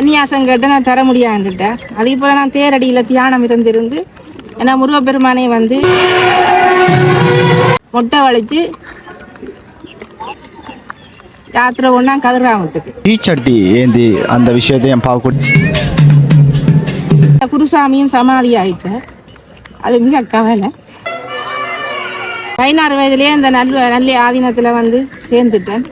சன்னியாசம் கேட்டு நான் தர முடியாதுட்டேன் அதுக்கு போல நான் தேரடியில் தியானம் இருந்திருந்து ஏன்னா முருகப்பெருமானே வந்து மொட்டை வளைச்சு யாத்திரை ஒன்றா கதிராமத்துக்கு தீச்சட்டி ஏந்தி அந்த விஷயத்தையும் பார்க்க குருசாமியும் சமாதி ஆயிட்டு. அது மிக கவலை. பதினாறு வயதுலயே இந்த நல்ல நல்ல ஆதீனத்தில் வந்து சேர்ந்துட்டேன்.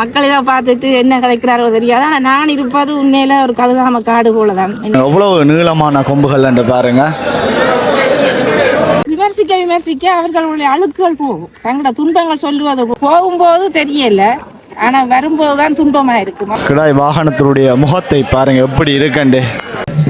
மக்கள் இதை பார்த்துட்டு என்ன கிடைக்கிறாரோ தெரியாது. ஆனால் நான் இருப்பது உண்மையில ஒரு கதுகாம காடு போல தான் எவ்வளவு நீளமான கொம்புகள் என்று பாருங்க. விமர்சிக்க விமர்சிக்க அவர்களுடைய அழுக்குகள் போகும். தங்களோட துன்பங்கள் சொல்லுவது போகும்போது தெரியல. ஆனா வரும்போது தான் துன்பமா இருக்கு கிடாய் வாகனத்தினுடைய முகத்தை பாருங்க எப்படி இருக்கண்டு.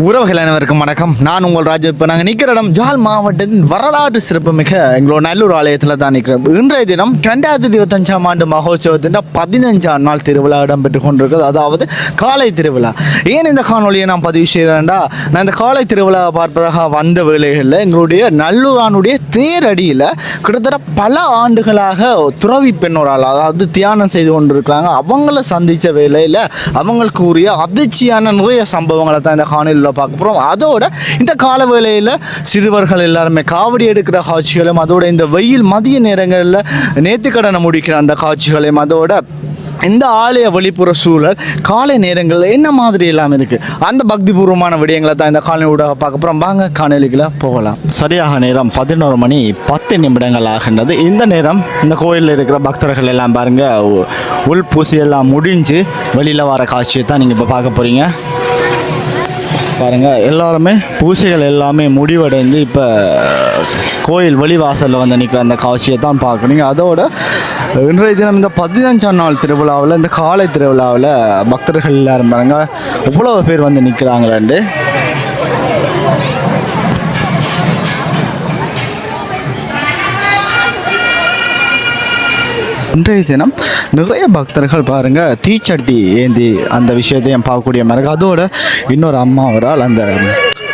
உறவுகள் அனைவருக்கும் வணக்கம். நான் உங்கள் ராஜா இப்போ நாங்கள் நிற்கிற இடம் ஜால் மாவட்டத்தின் வரலாற்று சிறப்புமிக்க எங்களோட நல்லூர் ஆலயத்தில் தான் நிற்கிறோம் இன்றைய தினம் ரெண்டாயிரத்தி இருபத்தஞ்சாம் ஆண்டு மகோத்சவத்தின் பதினஞ்சாம் நாள் திருவிழா இடம்பெற்று கொண்டிருக்கிறது. அதாவது காலை திருவிழா. ஏன் இந்த காணொலியை நான் பதிவு செய்கிறேன்டா நான் இந்த காலை திருவிழா பார்ப்பதாக வந்த வேலைகளில் எங்களுடைய நல்லூரானுடைய தேரடியில் கிட்டத்தட்ட பல ஆண்டுகளாக துறவி பெண்ணோரால் அதாவது தியானம் செய்து கொண்டிருக்கிறாங்க. அவங்கள சந்தித்த வேலையில் அவங்களுக்கு உரிய அதிர்ச்சியான நிறைய சம்பவங்களை தான் இந்த காணொலியில் பார்க்க போகிறோம் அதோட இந்த கால வேளையில் சிறுவர்கள் எல்லாருமே காவடி எடுக்கிற காட்சிகளும் அதோட இந்த வெயில் மதிய நேரங்களில் நேர்த்திக்கடனை முடிக்கிற அந்த காட்சிகளையும் அதோட இந்த ஆலய வெளிப்புற சூழல் காலை நேரங்களில் என்ன மாதிரி எல்லாம் இருக்குது அந்த பக்திபூர்வமான விடயங்களை தான் இந்த காலனி ஊடாக பார்க்க போகிறோம் வாங்க காணொலிகளை போகலாம். சரியாக நேரம் பதினோரு மணி பத்து நிமிடங்கள் ஆகின்றது. இந்த நேரம் இந்த கோயிலில் இருக்கிற பக்தர்கள் எல்லாம் பாருங்கள் உள் பூசி எல்லாம் முடிஞ்சு வெளியில் வர காட்சியை தான் நீங்கள் இப்போ பார்க்க போகிறீங்க பாருங்கள் எல்லாருமே பூசைகள் எல்லாமே முடிவடைந்து இப்போ கோயில் வெளிவாசலில் வந்து நிற்கிற அந்த காட்சியை தான் பார்க்குறீங்க அதோட இன்றைய தினம் இந்த பதினஞ்சாம் நாள் திருவிழாவில் இந்த காலை திருவிழாவில் பக்தர்கள் எல்லாரும் பாருங்கள் எவ்வளோ பேர் வந்து நிற்கிறாங்களாண்டு இன்றைய தினம் நிறைய பக்தர்கள் பாருங்கள் தீச்சட்டி ஏந்தி அந்த விஷயத்தையும் பார்க்கக்கூடிய மாதிரி அதோட இன்னொரு அம்மா அவரால் அந்த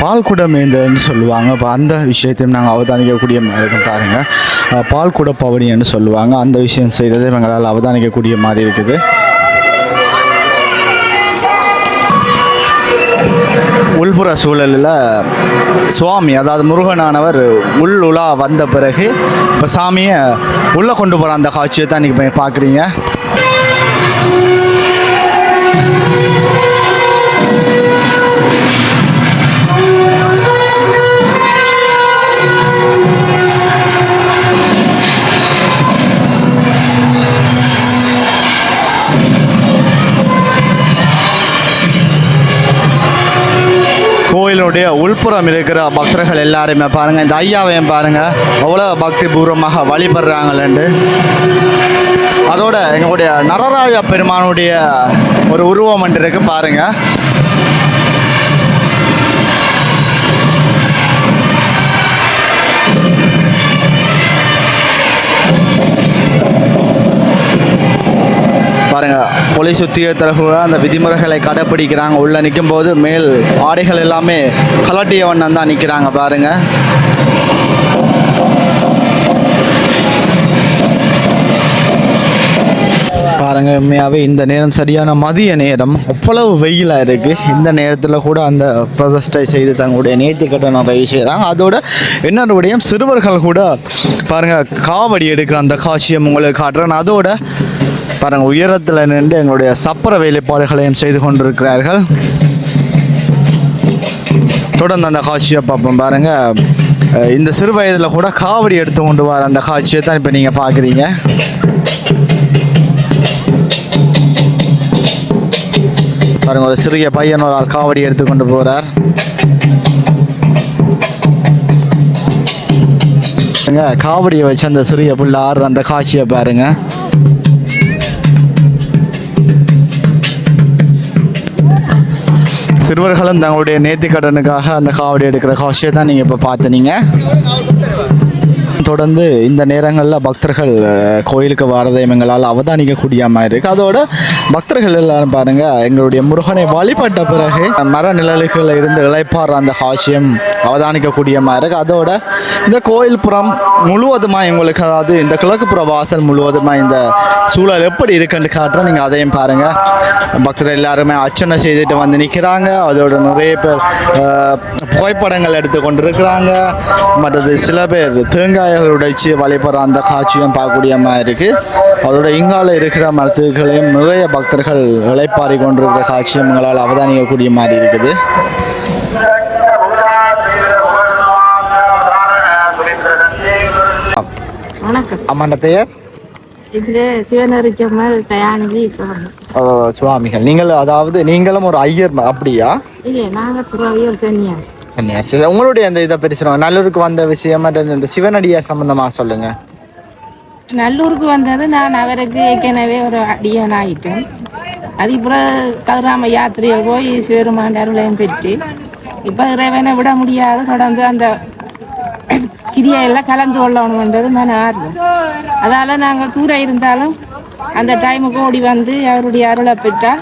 பால் குடம் சொல்லுவாங்க. இப்போ அந்த விஷயத்தையும் நாங்கள் அவதானிக்கக்கூடிய மாதிரி இருக்கும் பாருங்கள் அஹ், பால் குட பவனின்னு சொல்லுவாங்க. அந்த விஷயம் செய்கிறது எங்களால் அவதானிக்கக்கூடிய மாதிரி இருக்குது. உள்புற சூழலில் சுவாமி அதாவது முருகனானவர் உள் உலா வந்த பிறகு இப்போ சாமியை உள்ளே கொண்டு போகிற அந்த காட்சியை தான் இன்றைக்கி பார்க்குறீங்க. கோயிலுடைய உள்புறம் இருக்கிற பக்தர்கள் எல்லாருமே பாருங்கள் இந்த ஐயாவையும் பாருங்கள் அவ்வளோ பக்தி பூர்வமாக வழிபடுறாங்களேண்டு அதோட எங்களுடைய நரராஜ பெருமானுடைய ஒரு உருவம் ஒன்று இருக்கு பாருங்கள் பாருங்கள் போலீஸ் சுத்தியத்தில் அந்த விதிமுறைகளை கடைப்பிடிக்கிறாங்க. உள்ளே நிற்கும் போது மேல் ஆடைகள் எல்லாமே கலட்டிய வண்ணம் தான் நிற்கிறாங்க பாருங்க. பாருங்க உண்மையாகவே இந்த நேரம் சரியான மதிய நேரம். அவ்வளவு வெயிலாக இருக்குது இந்த நேரத்தில் கூட அந்த பிரதிஷ்டை செய்து தங்களுடைய நேர்த்தி கட்டணம் நிறைய செய்கிறாங்க அதோட இன்னொரு விடயம் சிறுவர்கள் கூட பாருங்க காவடி எடுக்கிற அந்த காட்சியம் உங்களுக்கு காட்டுறேன். அதோட பாருங்க உயரத்தில் நின்று எங்களுடைய சப்பர வேலைப்பாடுகளையும் செய்து கொண்டிருக்கிறார்கள். தொடர்ந்து அந்த காட்சியை பார்ப்போம் பாருங்க. இந்த சிறு வயதில் கூட காவடி எடுத்து கொண்டு வர அந்த காட்சியை தான் இப்போ நீங்கள் பார்க்குறீங்க. பாருங்க ஒரு சிறிய பையன் ஒரு ஆள் காவடி எடுத்து கொண்டு போகிறார் காவடியை வச்சு அந்த சிறிய புள்ள ஆடுற அந்த காட்சியை பாருங்க. சிறுவர்களும் தங்களுடைய நேர்த்தி கடனுக்காக அந்த காவடி எடுக்கிற காட்சியை தான் நீங்கள் இப்போ பார்த்துனீங்க தொடர்ந்து இந்த நேரங்களில் பக்தர்கள் கோயிலுக்கு வரதை எங்களால் அவதானிக்கக்கூடிய மாதிரி இருக்குது அதோட பக்தர்கள் எல்லாரும் பாருங்கள் எங்களுடைய முருகனை வழிபட்ட பிறகு மர நிழலுக்குள்ள இருந்து இளைப்பாற அந்த ஹாசியம் அவதானிக்கக்கூடிய மாதிரி இருக்குது அதோட இந்த கோயில் புறம் முழுவதுமாக எங்களுக்கு அதாவது இந்த கிழக்கு புற வாசல் முழுவதுமாக இந்த சூழல் எப்படி இருக்குன்னு காட்டுறோம் நீங்கள் அதையும் பாருங்கள் பக்தர்கள் எல்லாருமே அர்ச்சனை செய்துட்டு வந்து நிற்கிறாங்க அதோட நிறைய பேர் புகைப்படங்கள் எடுத்து கொண்டு இருக்கிறாங்க மற்றது சில பேர் தேங்காய்கள் உடைச்சு வழிபடுற அந்த காட்சியும் பார்க்கக்கூடிய மாதிரி இருக்குது அதோட இங்கால இருக்கிற மருத்துவர்களையும் நிறைய பக்தர்கள் இளைப்பாரி கொண்டிருக்கிற காட்சியும் எங்களால் அவதானிக்கக்கூடிய மாதிரி இருக்குது. அம்மாண்ட பெயர்? சுவாமிகள். நீங்கள் அதாவது நீங்களும் ஒரு ஐயர் அப்படியா? சன்னியாசி. உங்களுடைய அந்த இதை பற்றி சொல்லுங்க. நல்லூருக்கு வந்த விஷயம் இந்த சிவனடியார் சம்பந்தமாக சொல்லுங்க. நல்லூருக்கு வந்தது நான் அவருக்கு ஏற்கனவே ஒரு அடியான் ஆயிட்டேன். அது இப்போ கதிராம யாத்திரையில் போய் சிவருமான் அருளையும் பெற்று இப்போ இறைவனை விட முடியாது. தொடர்ந்து அந்த கிரியையெல்லாம் கலந்து கொள்ளணுன்றது நான் ஆர்வம். அதால் நாங்கள் தூரம் இருந்தாலும் அந்த டைமுக்கு ஓடி வந்து அவருடைய அருளை பெற்றால்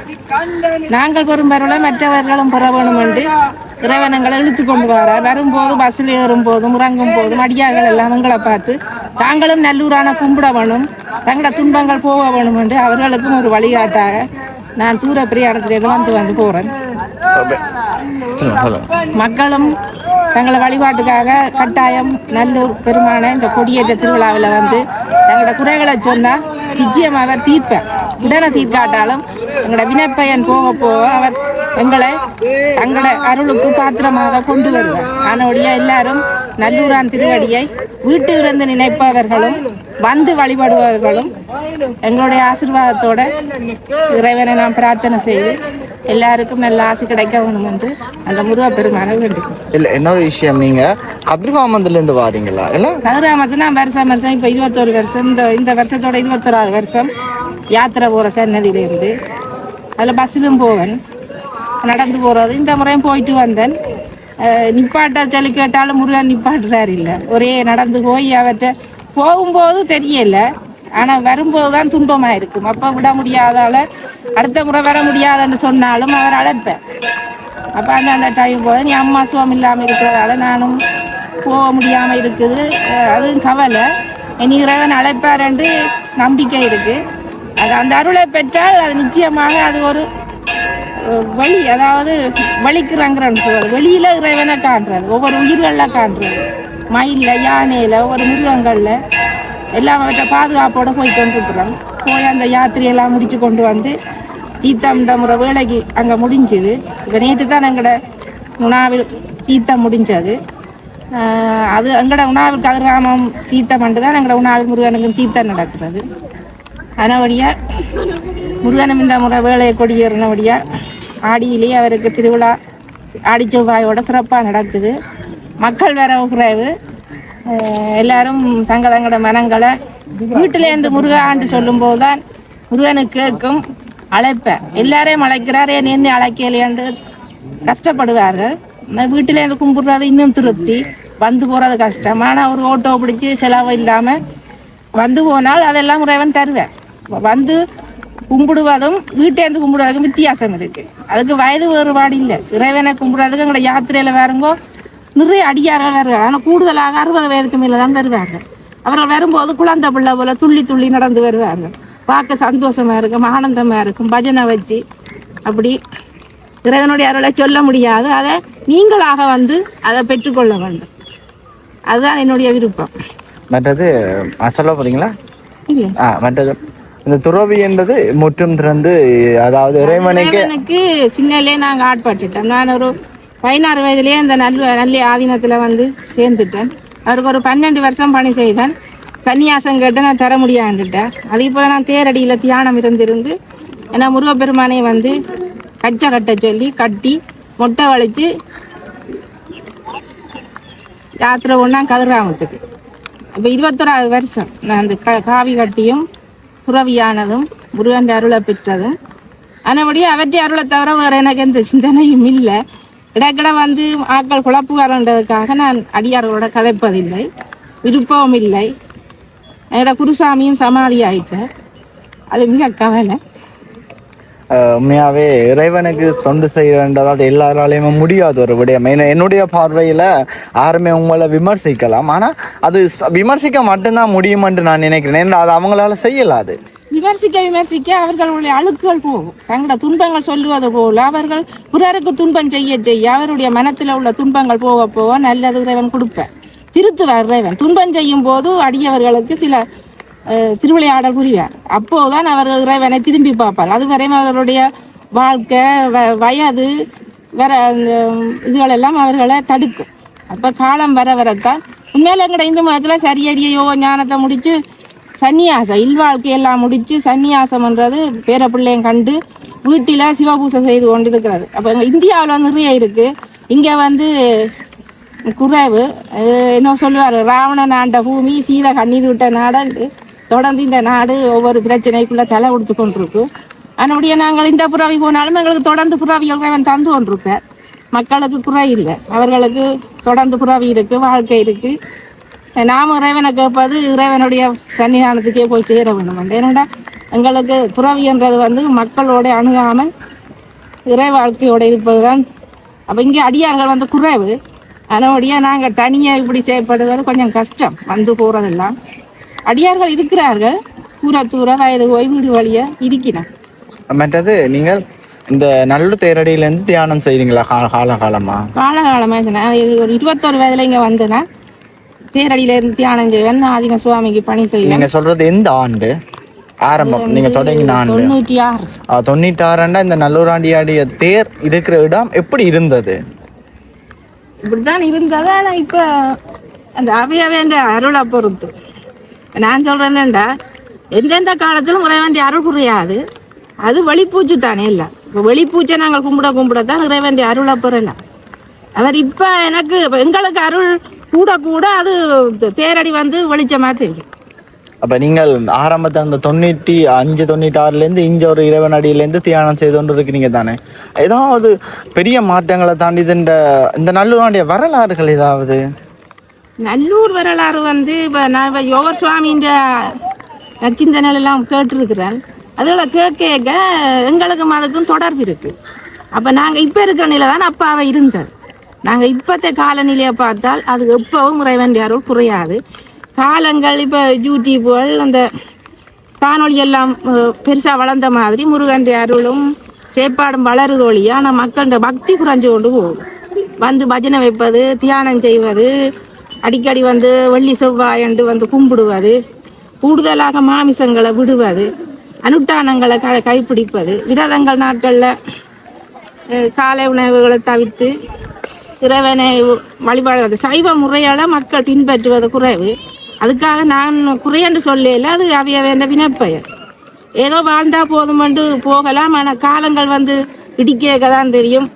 நாங்கள் பெறும் அருளை மற்றவர்களும் பெற வேணும் என்று இறைவனங்களை இழுத்து கொண்டு வரார். வரும்போது பஸ்ஸில் ஏறும் போதும் இறங்கும் போதும் அடியார்கள் எல்லாம் எங்களை பார்த்து தாங்களும் நல்லூரான கும்பிட வேணும் தங்களோட துன்பங்கள் போக வேணும் என்று அவர்களுக்கும் ஒரு வழிகாட்டாக நான் தூர பிரயாணத்திலிருந்து வந்து வந்து போகிறேன் மக்களும் தங்களை வழிபாட்டுக்காக கட்டாயம் நல்லூர் பெருமான இந்த கொடியேற்ற திருவிழாவில் வந்து தங்களோட குறைகளை சொன்னால் நிச்சயம் அவர் தீர்ப்பார். உடனே தீர்க்காட்டாலும் எங்களோட வினப்பயன் போக போக அவர் எங்களை தங்களோட அருளுக்கு பாத்திரமாக கொண்டு வருவார். ஆனோடைய எல்லாரும் நல்லூரான் திருவடியை வீட்டிலிருந்து நினைப்பவர்களும் வந்து வழிபடுபவர்களும் எங்களுடைய ஆசீர்வாதத்தோட இறைவனை நாம் பிரார்த்தனை செய்து எல்லாருக்கும் நல்ல ஆசை கிடைக்க வேணும் என்று அந்த முருகப்பெருமானை வேண்டிக்கிறோம் இல்லை இன்னொரு விஷயம் நீங்கள் கதிர்காமத்துலேருந்து வாரீங்களா? இல்லை? கதிராமத்து நான் வருஷம் வருஷம் இப்போ இருபத்தோரு வருஷம் இந்த இந்த வருஷத்தோட இருபத்தோராவது வருஷம் யாத்திரை போகிற சன்னதியிலேருந்து அதில் பஸ்ஸிலும் போவேன். நடந்து போகிறது இந்த முறையும் போயிட்டு வந்தேன். நிப்பாட்ட சொல்லி கேட்டாலும் முருகன் நிப்பாட்டுறாரு இல்லை. ஒரே நடந்து போய் அவர்கிட்ட போகும்போது தெரியல. ஆனால் வரும்போது தான் துன்பமாக இருக்கும் அப்போ விட முடியாதால அடுத்த முறை வர முடியாதுன்னு சொன்னாலும் அவர் அழைப்பேன் அப்போ அந்த அந்த டைம் போது நீ அம்மா சுவம் இல்லாமல் இருக்கிறதால நானும் போக முடியாமல் இருக்குது. அதுவும் கவலை. இனி இறைவன் அழைப்பாருன்று நம்பிக்கை இருக்குது அது அந்த அருளை பெற்றால் அது நிச்சயமாக அது ஒரு வழி அதாவது வலிக்கிறாங்கிறன்னு சொல்றது. வெளியில் இறைவனை காண்றது ஒவ்வொரு உயிர்களில் காண்றது. மயிலில் யானையில் ஒவ்வொரு மிருகங்களில். எல்லாம் அவற்றை பாதுகாப்போடு போய் கொண்டிருக்கிறோம் போய் அந்த யாத்திரையெல்லாம் முடித்து கொண்டு வந்து தீர்த்தம் இந்த முறை வேலைக்கு அங்கே முடிஞ்சுது. இப்போ நேற்று தான் எங்களோட உணாவில் தீர்த்தம் முடிஞ்சது. அது எங்களோட உணாவில் கதிராமம் தீர்த்தம் மட்டும் தான் எங்களோட உணாவில் முருகனுக்கும் தீர்த்தம் நடக்கிறது. அதனபடியாக முருகனும் இந்த முறை வேலையை கொடியேறினபடியாக ஆடியிலேயே அவருக்கு திருவிழா ஆடி செவ்வாயோட சிறப்பாக நடக்குது. மக்கள் வேற குறைவு. எல்லாரும் தங்க தங்களோட மனங்களை வீட்டிலேருந்து முருகாண்டு சொல்லும்போது தான் முருகனுக்கு கேட்கும் அழைப்பேன் எல்லாரையும் அழைக்கிறார் ஏன் என்ன அழைக்கலையாண்டு கஷ்டப்படுவார்கள். நான் வீட்டிலேருந்து கும்பிடுறது இன்னும் திருப்தி. வந்து போகிறது கஷ்டம். ஆனால் ஒரு ஓட்டோ பிடிச்சி செலவு இல்லாமல் வந்து போனால் அதெல்லாம் இறைவன் தருவேன் வந்து கும்பிடுவதும் வீட்டேந்து கும்பிடுவதுக்கும் வித்தியாசம் இருக்குது அதுக்கு வயது வேறுபாடு இல்லை. இறைவனை கும்பிடுறதுக்கு எங்களோட யாத்திரையில் வேறுங்கோ நிறைய அடியார்கள் வருவாங்க ஆனால் கூடுதலாக அறுபது வயதுக்கு மேலே தான் வருவாங்க. அவர்கள் வரும்போது குழந்தை பிள்ளை போல துள்ளி துள்ளி நடந்து வருவாங்க. பார்க்க சந்தோஷமா இருக்கும் ஆனந்தமா இருக்கும் பஜனை வச்சு அப்படி இறைவனுடைய அருளை சொல்ல முடியாது. அதை நீங்களாக வந்து அதை பெற்றுக்கொள்ள வேண்டும். அதுதான் என்னுடைய விருப்பம். மற்றது சொல்ல போறீங்களா? ஆ மற்றது இந்த துறவி என்பது முற்றும் திறந்து அதாவது இறைவனுக்கு சின்னலே நாங்கள் ஆட்பட்டுட்டோம். நான் ஒரு பதினாறு வயதுலேயே இந்த நல்ல நல்ல ஆதீனத்தில் வந்து சேர்ந்துட்டேன். அவருக்கு ஒரு பன்னெண்டு வருஷம் பணி செய்தேன். சன்னியாசம் கேட்டு நான் தர முடியாண்டுட்டேன். அதே போல் நான் தேரடியில் தியானம் இருந்திருந்து ஏன்னா முருகப்பெருமானை வந்து கச்சை கட்ட சொல்லி கட்டி மொட்டை வளைச்சு யாத்திரை ஒன்றா கதிராமத்துக்கு இப்போ இருபத்தொராவது வருஷம் நான் அந்த க காவி கட்டியும் துறவியானதும் முருகன் அருளை பெற்றதும். ஆனபடியே அவற்றை அருளை தவிர வேறு எனக்கு எந்த சிந்தனையும் இல்லை. இடக்கிட வந்து ஆட்கள் குழப்புவாரன்றதுக்காக நான் அடியார்களோட கதைப்பதில்லை. விருப்பமும் இல்லை என்னோட குருசாமியும் சமாதி ஆயிட்டார் அது மிக கவலை. உண்மையாகவே உண்மையாவே இறைவனுக்கு தொண்டு செய்ய வேண்டாம் அது எல்லாராலையுமே முடியாது ஒரு விடயம். என்னுடைய பார்வையில் யாருமே உங்களை விமர்சிக்கலாம். ஆனால் அது ச- விமர்சிக்க மட்டும்தான் முடியுமென்று நான் நினைக்கிறேன். ஏன்னா அது அவங்களால செய்யலாது விமர்சிக்க விமர்சிக்க அவர்களுடைய அழுக்குகள் போகும். தங்களோட துன்பங்கள் சொல்லுவது போல அவர்கள் பிறருக்கு துன்பம் செய்ய செய்ய அவருடைய மனத்தில் உள்ள துன்பங்கள் போக போக நல்லது இறைவன் கொடுப்பேன் திருத்துவார் இறைவன். துன்பம் செய்யும் போது அடியவர்களுக்கு சில திருவிளையாடல் புரிவார். அப்போதுதான் அவர்கள் இறைவனை திரும்பி பார்ப்பார். அதுவரையும் அவர்களுடைய வாழ்க்கை வ- வயது வர அந்த இதுகளெல்லாம் அவர்களை தடுக்கும். அப்போ காலம் வர வரத்தான். உண்மையில எங்கட இந்து மதத்தில் சரியரிய ஞானத்தை முடித்து சந்நியாசம் இல்வாழ்க்கையெல்லாம் முடித்து சந்நியாசம்ன்றது பேர பிள்ளையும் கண்டு வீட்டில் சிவபூசை செய்து கொண்டு இருக்கிறது அப்போ எங்கள் இந்தியாவில் வந்து நிறைய இருக்குது இங்கே வந்து குறைவு. என்ன சொல்லுவார்? ராவணன் ஆண்ட பூமி சீத கண்ணீர் விட்ட நாடன்று தொடர்ந்து இந்த நாடு ஒவ்வொரு பிரச்சனைக்குள்ளே தலை கொடுத்து கொண்டிருக்கு. அதனுடைய நாங்கள் இந்த புறாவி போனாலும் எங்களுக்கு தொடர்ந்து புறாவி இறைவன் தந்து கொண்டிருப்பார். மக்களுக்கு குறை இல்லை. அவர்களுக்கு தொடர்ந்து புறாவி இருக்குது வாழ்க்கை இருக்குது நாம் இறைவனை கேட்பது இறைவனுடைய சன்னிதானத்துக்கே போய் சேர வேண்டும். ஏன்னா எங்களுக்கு துறவின்றது வந்து மக்களோட அணுகாமல் இறை வாழ்க்கையோட இருப்பது தான் அப்போ இங்கே அடியார்கள் வந்து குறைவு. அதனுடைய நாங்கள் தனியாக இப்படி செயல்படுவது கொஞ்சம் கஷ்டம். வந்து போகிறதெல்லாம் அடியார்கள் இருக்கிறார்கள். தூர தூர வயது போய் வீடு வழியாக மற்றது நீங்கள் இந்த நல்லூர் தேரடியிலேருந்து தியானம் செய்கிறீங்களா கால கால காலமா காலகாலமாக நான் ஒரு இருபத்தொரு வயதில் இங்கே வந்தேன்னா தேரடியில இருந்து தியானம் செய்வேன் ஆதின சுவாமிக்கு பணி செய்வேன். நீங்கள் சொல்றது எந்த ஆண்டு? ஆரம்பம். நீங்கள் தொடங்கின ஆண்டு. தொண்ணூற்றி ஆறு. ஆ, தொண்ணூத்தாறுண்டா இந்த நல்லூராண்டியாடிய தேர் இருக்கிற இடம் எப்படி இருந்தது? இப்படித்தான் இருந்தது ஆனால் இப்போ அந்த அவையவேண்ட அருளை பொறுத்து. நான் சொல்கிறேன்டா எந்தெந்த காலத்திலும் இறைவன் அருள் புரியாது. அது வெளிப்பூச்சு தானே இல்லை. இப்போ வெளிப்பூச்சை நாங்கள் கும்பிட கும்பிட தான் இறைவன் அருளை பெறலாம். அவர் இப்போ எனக்கு எங்களுக்கு அருள் கூட கூட அது தேரடி வந்து வெளிச்சமாக தெரியும். அப்ப நீங்கள் ஆரம்பத்தில் அந்த தொண்ணூற்றி அஞ்சு தொண்ணூத்தாறுலேருந்து இங்க ஒரு இறைவன் அடியிலேருந்து தியானம் செய்து கொண்டு இருக்கிறீங்க தானே? ஏதாவது பெரிய மாற்றங்களை தாண்டி இந்த இந்த நல்லூராண்டிய வரலாறுகள் ஏதாவது? நல்லூர் வரலாறு வந்து இப்போ நான் இப்போ யோகர் சுவாமின்ற நச்சிந்தனைகள் எல்லாம் கேட்டிருக்கிறேன் அதில் கேட்க எங்களுக்கும் அதுக்கும் தொடர்பு இருக்குது அப்போ நாங்கள் இப்போ இருக்கிற நிலை தான் அப்பாவை இருந்தது. நாங்கள் இப்போத்த காலநிலையை பார்த்தால் அது எப்பவும் இறைவன் அருள் குறையாது காலங்கள் இப்போ யூடியூப்புகள் அந்த காணொளி எல்லாம் பெருசாக வளர்ந்த மாதிரி முருகன் அருளும் சேப்பாடும் வளருது ஒழிய ஆனால் மக்கள்கிட்ட பக்தி குறைஞ்சு கொண்டு போகும். வந்து பஜனை வைப்பது தியானம் செய்வது அடிக்கடி வந்து வெள்ளி செவ்வாயண்டு வந்து கும்பிடுவது கூடுதலாக மாமிசங்களை விடுவது அனுஷ்டானங்களை க கைப்பிடிப்பது விரதங்கள் நாட்களில் காலை உணவுகளை தவிர்த்து இறைவனை வழிபாடு சைவ முறையால் மக்கள் பின்பற்றுவது குறைவு. அதுக்காக நான் குறையென்று சொல்லல அது அவைய வேண்ட வினப்பெயர். ஏதோ வாழ்ந்தா போதுமென்று போகலாம் ஆனால் காலங்கள் வந்து இடிக்க தான் தெரியும்.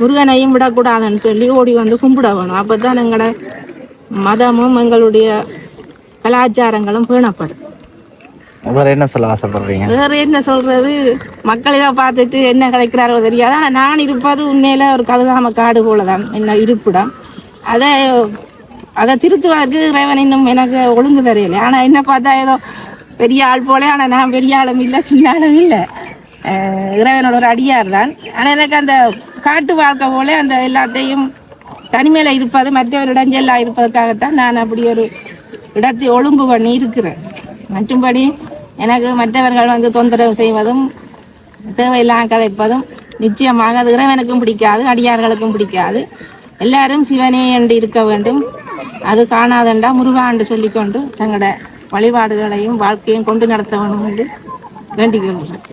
முருகனையும் விடக்கூடாதுன்னு சொல்லி ஓடி வந்து கும்பிட வேணும் அப்போ தான் எங்களோட மதமும் எங்களுடைய கலாச்சாரங்களும் பேணப்படும். வேற என்ன சொல்ல ஆசைப்படுறீங்க? வேற என்ன சொல்றது? மக்கள் இதை பார்த்துட்டு என்ன கிடைக்கிறாரோ தெரியாது. ஆனால் நான் இருப்பது உண்மையில ஒரு கழுதாம காடு போல தான் என்ன இருப்பிடம். அதை அதை திருத்துவதற்கு இறைவன் இன்னும் எனக்கு ஒழுங்கு தெரியல ஆனால் என்ன பார்த்தா ஏதோ பெரிய ஆள் போல. ஆனால் நான் பெரிய ஆளும் இல்லை சின்ன ஆளும் இல்லை. இறைவனோட ஒரு அடியார் தான். ஆனால் எனக்கு அந்த காட்டு வாழ்க்கை போல அந்த எல்லாத்தையும் தனிமையில் இருப்பது மற்றவரிடம் எல்லாம் இருப்பதற்காகத்தான் நான் அப்படி ஒரு இடத்தை ஒழுங்கு பண்ணி இருக்கிறேன். மற்றும்படி எனக்கு மற்றவர்கள் வந்து தொந்தரவு செய்வதும் தேவையில்லாமல் கதைப்பதும் நிச்சயமாக அது இறைவனுக்கும் பிடிக்காது அடியார்களுக்கும் பிடிக்காது. எல்லாரும் சிவனே என்று இருக்க வேண்டும். அது காணாதண்டா முருகா என்று சொல்லிக்கொண்டு தங்களோட வழிபாடுகளையும் வாழ்க்கையும் கொண்டு நடத்த வேண்டும் என்று வேண்டிக் கொள்கிறேன்.